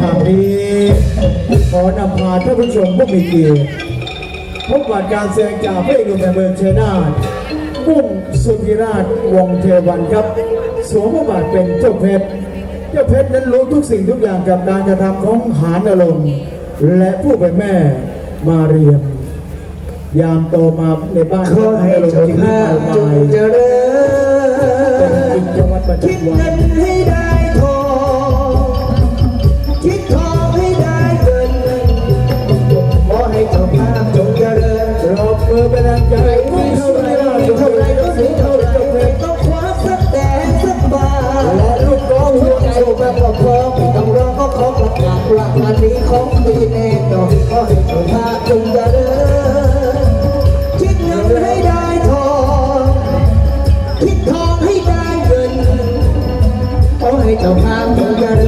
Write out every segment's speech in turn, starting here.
ทางนี้ขอนำพาท่านผู้ชมผู้มีเกียรติพบกับการแสดงจากพระเอกหนุ่มแห่งเมืองเชยนาทกุ้งสุธิราชวงเทวันครับสวมบทบาทเป็นเจ้าเพชร เจ้าเพชรนั้นรู้ทุกสิ่งทุกอย่างกับการกระทำของหานอารมณ์และผู้เป็นแม่มาเรียม ยามโตมาในบ้านขอให้เจ้าจริงภาพมาจงเจริญกิจวัตรประคิดเงินนให้ได้ท ก็พร้อมไม่ต้องรอก็ขอประกาศว่าวันนี้ของดีแน่นอนขอให้เจ้าภาพจงเจริญคิดเงินให้ได้ทองคิดทองให้ได้เงินขอให้เจ้าพาพจงเจริญ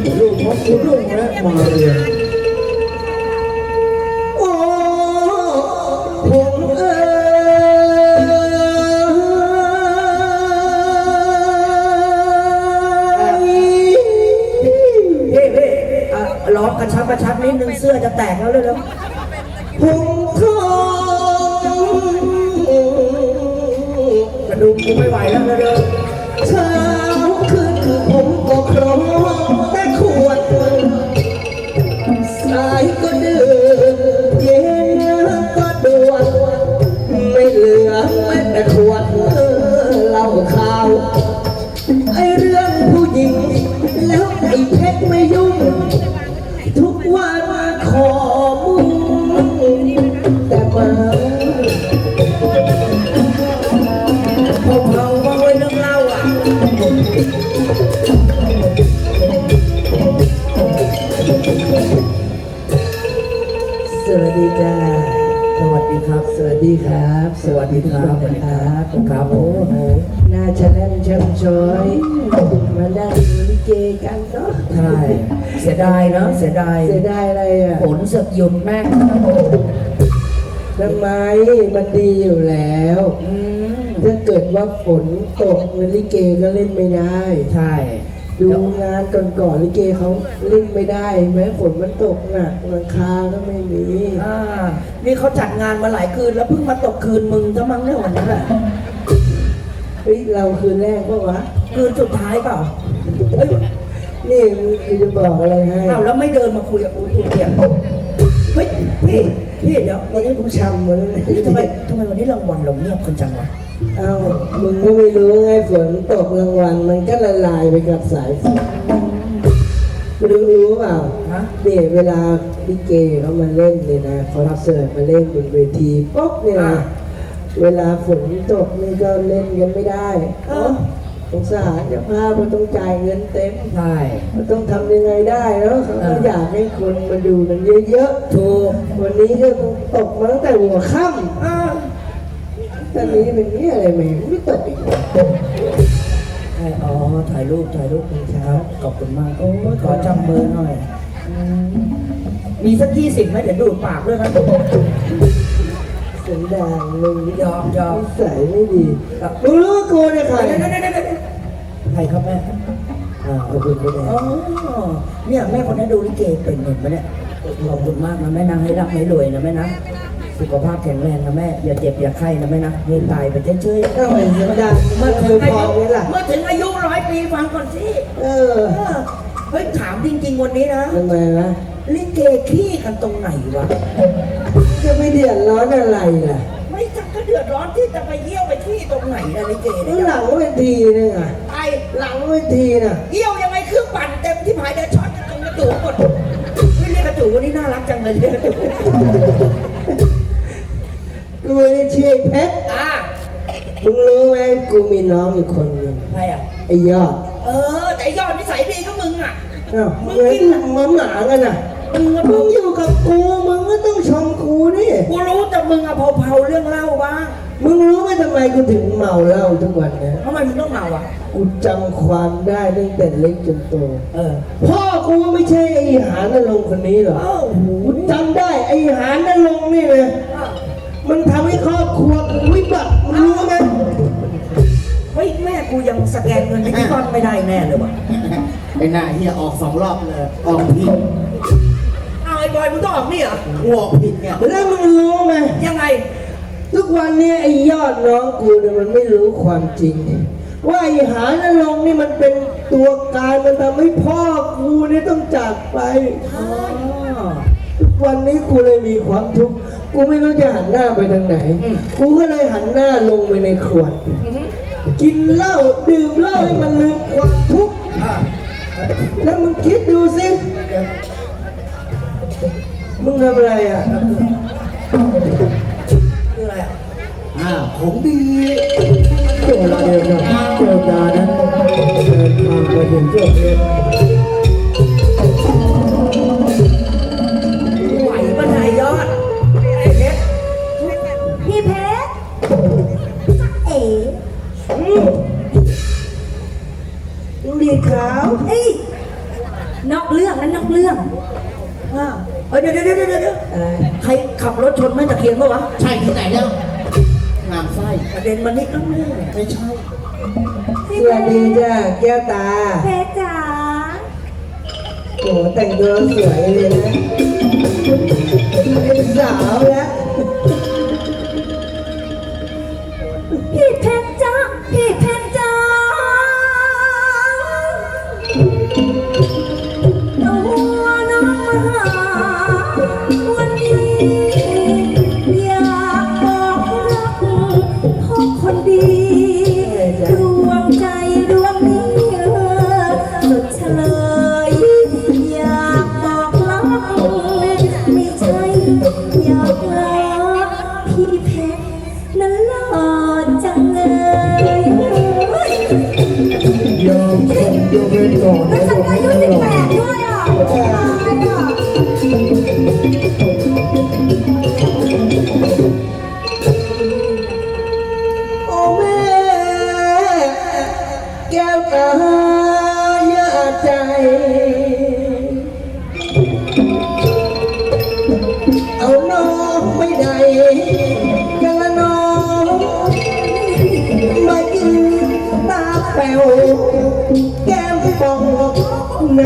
ลุงและมาเรียมโอ้ผมเอ๋ยพี่พี่อะร้องกระชับกระชับนิดนึงเสื้อจะแตกแล้วเร็วๆผมทองๆกระดุมกูไม่ไหวแล้วเร็วเช้า ครับสวัสดีครับครับครับโอ้โหน่าจะแน่นช่ำช้อยมานั่งดูลิเกกันเนาะใช่เสียดายเนาะเสียดายเสียดายอะไรอะฝนเสือกหยุดแม่งทำไมมันดีอยู่แล้วอืมถ้าเกิดว่าฝนตกลิเกก็เล่นไม่ได้ ใช่ ดูงานก่อนๆลิเกเขาเล่นไม่ได้แม้ฝนมันตกหนักหลังคาก็ไม่มีอ่านี่เขาจัดงานมาหลายคืนแล้วเพิ่งมาตกคืนมึงซะมั้งเนี่ยวันนี้แหละเฮ้ยเราคืนแรกปะวะคืนสุดท้ายเปล่าเอ้ยนี่กูจะบอกอะไรให้เอาแล้วไม่เดินมาคุยกับกูคุยเสียงเฮ้ยพี่ พี่เดี๋ยววันนี้กูช้ำหมดแล้วเนี่ยทำไมทำไมวันนี้รางวัลเราเงียบคนจังวะเอ้ามึงก็ไม่รู้ไงฝนตกกลางวันมันก็ละลายไปกับสายฝนรู้รู้เปล่าฮะเนี่ยเวลาลิเกเขามาเล่นเนี่ยนะคอนเสิร์ตมาเล่นบนเวทีป๊อกเนี่ยนะเวลาฝนตกนี่ก็เล่นกันไม่ได้เออ สงสารเจ้าภาพมันต้องจ่ายเงินเต็มใช่มันต้องทำยังไงได้แล้วเขาก็อยากให้คนมาดูกันเยอะถูกๆวันนี้ก็ตกมาตั้งแต่หัวค่ำอ่าตอนนี้เป็นนี่อะไรไม่ไม่ตกอีกใช่อ๋อ ถ่ายรูป ถ่ายรูปคุณเช้า ขอบคุณมาก โอ้ยขอจับมือหน่อยอืมมีสักยี่สิบไหมเดี๋ยวดูดปากด้วยนะเสียงดังมึงนี่ยอมยอมนิสัยไม่ดีมึงรู้ว่ากูเนี่ยใคร ใครครับแม่อ่าขอบคุณไม่ได้อ๋อเนี่ยแม่คนนี้ดูลิเกเป็นเห็นไหมเนี่ยขอบคุณมากนะแม่นางให้รักให้รวยนะแม่นะสุขภาพแข็งแรงนะแม่อย่าเจ็บอย่าไข้นะแม่นะเฮ้ตายไปเฉยๆก็เหมือนเสียงดังเมื่เมื่ออถึเคงยอาพอยุไหมล่ะเมื่อถึงอายุร้อยปีฟังก่อนสิเออเออเฮ้ยถามจริงๆวันนี้นะทำไมวะลิเกขี้กันตรงไหนวะจะไม่เดือดร้อนอะไรล่ะไม่จักก็เดือดร้อนที่จะไปเยี่ยวไปขี้ตรงไหนนะลิเกข้าเนี่งยหลังเวทีเนี่ยไงไป หลังเวทีน่ะเยี่ยวยังไงเครื่องปั่นเต็มที่ผายเดินช็อตกันตรงกระจูหมดไม่เรียกกระจูวันนี้น่ารักจังเลยเรียกกระจูกูไม่ได้เชียร์เพชรอ่ามึงรู้ไหมกูมีน้องอีกคนหนึ่งใครอะไอ้ยอด เออ แต่ยอดนิสัยดีก็มึงอะเอ้ามึงเห็นหมาหมากันน่ะ มึงอะมึงอยู่กับกูมึงก็ต้องชมกูนี่ กูรู้แต่มึงอะเผาๆเรื่องเล่าบ้างมึงรู้ไหมทำไมกูถึงเมาเหล้าทุกวันเนี่ยทำไมมึงต้องเมาอะกูจำความได้ตั้งแต่เล็กจนโต เออ พ่อกูไม่ใช่ไอ้หานนรงค์คนนี้หรอกเอ้ากูจำได้ไอ้หานนรงค์นี่เลยมันทำให้ครอบครัวกูวิบัติมึงรู้ไหมเฮ้ยแม่กูยังสแกนเงินไปที่บ้านไม่ได้แน่เลยว่ะไอ้หน้าเฮียออกสองรอบเลย ออกผิดเอาไอ้ บอยมึงต้องออกนี่เหรอกูออกผิดเนี่ยแล้วมึงรู้ไหมยังไง ทุกวันนี้ไอ้ยอดน้องกูเนี่ยมันไม่รู้ความจริงว่าไอ้หานรงค์นี่มันเป็นตัวการมันทำให้พ่อกูเนี่ยต้องจากไปอ๋อทุกวันนี้กูเลยมีความทุกข์กูไม่รู้จะหันหน้าไปทางไหน กูก็เลยหันหน้าลงไปในขวด กินเหล้าดื่มเหล้าให้มันลืมความทุกข์อะแล้วมึงคิดดูสิ มึงทำอะไรอะคืออะไรอะอ่าของดีเวลาเดียวกันเจ้าตานั้นเดินทางไปถึงเจ้าเพชรไหวปะนายยอดไอ้เพชรพี่เพชรเอ๋มึงดีดขาวเอ้ยนอกเรื่องนั้นนอกเรื่อง อ้าวเฮ้ยเดี๋ยวเดี๋ยวเดี๋ยวเดี๋ยวเดี๋ยวอะไรใครขับรถชนแม่ตะเคียนปะวะใช่ที่ไหนแล้วงามไส้กระเด็นมานิดนึงเนี่ยไม่ใช่พี่สเพวัสชรดีจ้าแก้วตาเพชรจ๋าโอ้โหแต่งตัวสวยเลยนะเป็นสาวแล้ว มส่งเจ้าเพชรก่อนแล้วแล้วฉันก็ก็ให้อายุสิบแปดด้วยอะตายอะโอ้แม่แก้วตาอยาใจ เอาน้องไม่ได้ แป๋วแก้มปองใน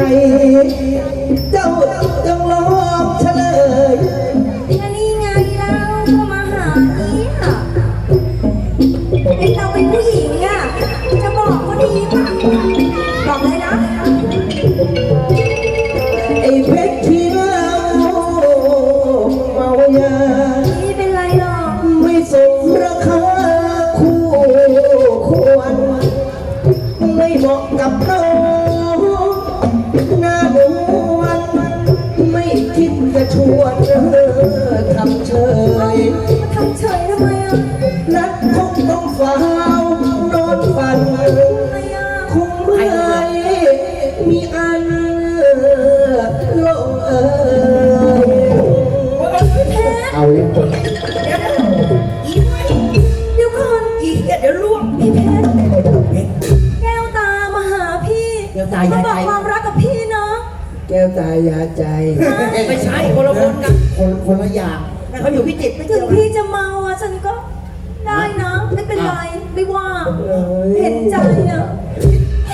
เอ่ยพี่เพชรเอาเล่นคนเดี๋ยวก่อนอีเดี๋ยวล่วงพี่เพชรแก้วตามาหาพี่แก้วตายายใจมาบอกความรักกับพี่เนาะแก้วตายาใจ ไม่ใช่คนละคนกันคนคนละอย่างแต่เขาอยู่พิจิตรไม่ถึเกี่งยวพี่จะเมาอะฉันก็ได้นะไม่เป็นไรไม่ว่าเห็นใจอะ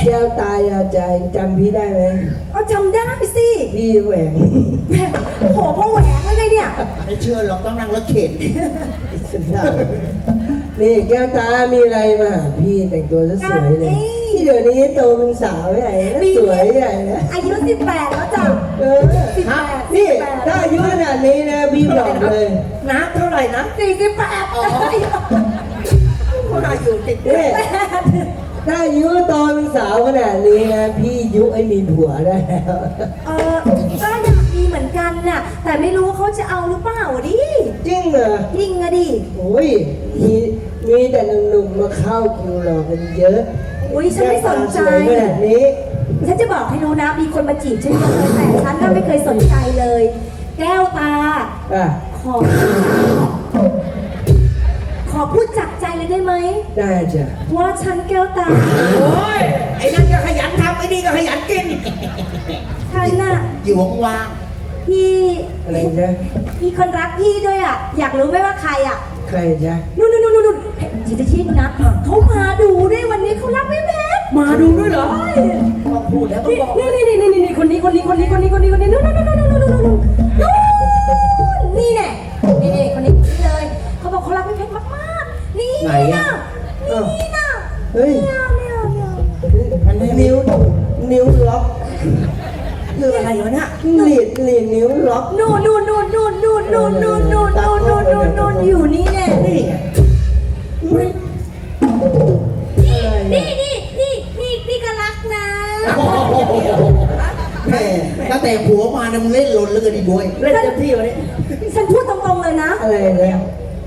แก้วตายาใจจำพี่ได้ไหมเอาจำได้ พี่แหวงแหมโอ้โหพ่อแหวนอะไรเนี่ย ไม่เชื่อหรอกต้องนั่งรถเข็นนี่แก้วตา มีอะไรมาหาพี่แต่งตัวซะสวยเลยที่เดี๋ยวนี้โตเป็นสาวใหญ่นะสวยใหญ่นะอายุสิบแปดแล้วจ้ะเออสิบแปดนี่ถ้าอายุขนาดนี้นะพี่บอกเลยน้ำเท่าไหร่นะสี่สิบแปดคนอายุติดนี่ ถ้าอายุโตเป็นสาวขนาดนี้นะพี่ยุให้มีผัวได้แล้วเออก็อยากมีเหมือนกันน่ะ แต่ไม่รู้ว่าเขาจะเอาหรือเปล่าดิจริงเหรอยิงอะดิ โอ้ยมีมีแต่หนุ่มๆมาเข้าคิวรอกันเยอะอุ้ยฉันไม่สนใจแก้วตาสวยขนาดนี้ ฉันจะบอกให้รู้นะ มีคนมาจีบฉันเยอะเลยแต่ฉันน่ะไม่เคยสนใจเลย แก้วตา อะ ขอข อพูดจากใจเลยได้ไหม ได้จ้ะว่าฉันแก้วตา โอ้ย ไอ้นั่นก็ขยันทำไอ้นี่ก็ขยันกิน ฉันน่ะ อยู่ว่างพี่อะไรจ๊ะมีคนรักพี่ด้วยอะ อยากรู้ไหมว่าใครอะ ใครจ๊ะนู่นนู่นนู่นนู่นจิตชินนะเขามาดูด้วยวันนี้เขารักพี่เพชรมาดูด้วยเหรอต้องพูดแล้วต้องบอกนี่นี่นี่นี่นี่คนนี้คนนี้คนนี้คนนี้คนนี้คนนี้นู่นนู่นนู่นนู่นนู่นนู่นนู่นนี่แน่นี่นี่ ล่นหล่นเหลยดีบวยเล่นเต็มที่วันนี้ฉันพูดตรงๆเลยนะ อะไรเนี่ย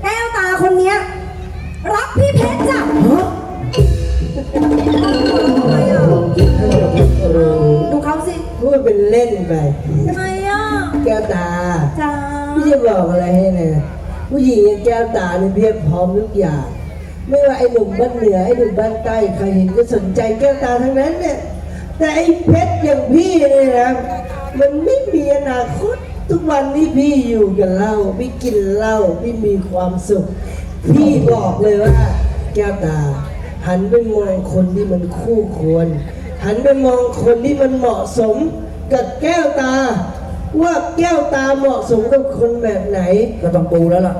แก้วตาคนเนี้ยรักพี่เพชรจ้ะดูเขาสิพูดเป็นเล่นไปทำไมอะแก้วตาจ้าพี่จะบอกอะไรให้นะผู้หญิงอย่างแก้วตาเนี่ยเพียบพร้อมทุกอย่างไม่ว่าไอ้หนุ่มบ้านเหนือไอ้หนุ่มบ้านใต้ใครเห็นก็สนใจแก้วตาทั้งนั้นเนี่ยแต่ไอ้เพชรอย่างพี่เนี่ยนะ มันไม่มีอนาคต ทุกวันนี้พี่อยู่กับเหล้าพี่กินเหล้าพี่มีความสุข พี่บอกเลยว่า แก้วตา หันไปมองคนที่มันคู่ควร หันไปมองคนที่มันเหมาะสมกับแก้วตา ว่าแก้วตาเหมาะสมกับคนแบบไหน ก็ต้องปูแล้วล่ะ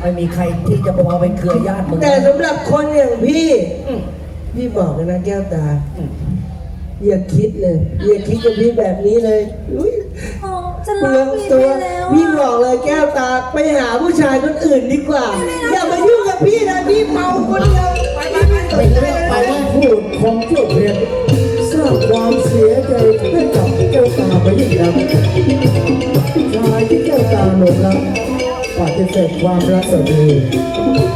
ไม่มีใครที่จะพอเป็นเครือญาติมึงแต่สำหรับคนอย่างพี่ พี่บอกเลยนะแก้วตา อย่าคิดเลยอย่าคิดกับพี่แบบนี้เลยอุ๊ยอ๋อจะเปลืรัอกงพี่ตัวไปแล้วพี่บอะอกเลยแก้วตาไปหาผู้ชายคนอื่นดีกว่า อย่ามายุ่งกับพี่นะพี่เมาคนเดียวเป็นเรื่องไปว่าพูดของเจ้าเพชรสร้างความเสียใจให้กับแก้วตาไปยิ่งนักชายที่แก้วตาหลงรักปฏิเสธความรักสามี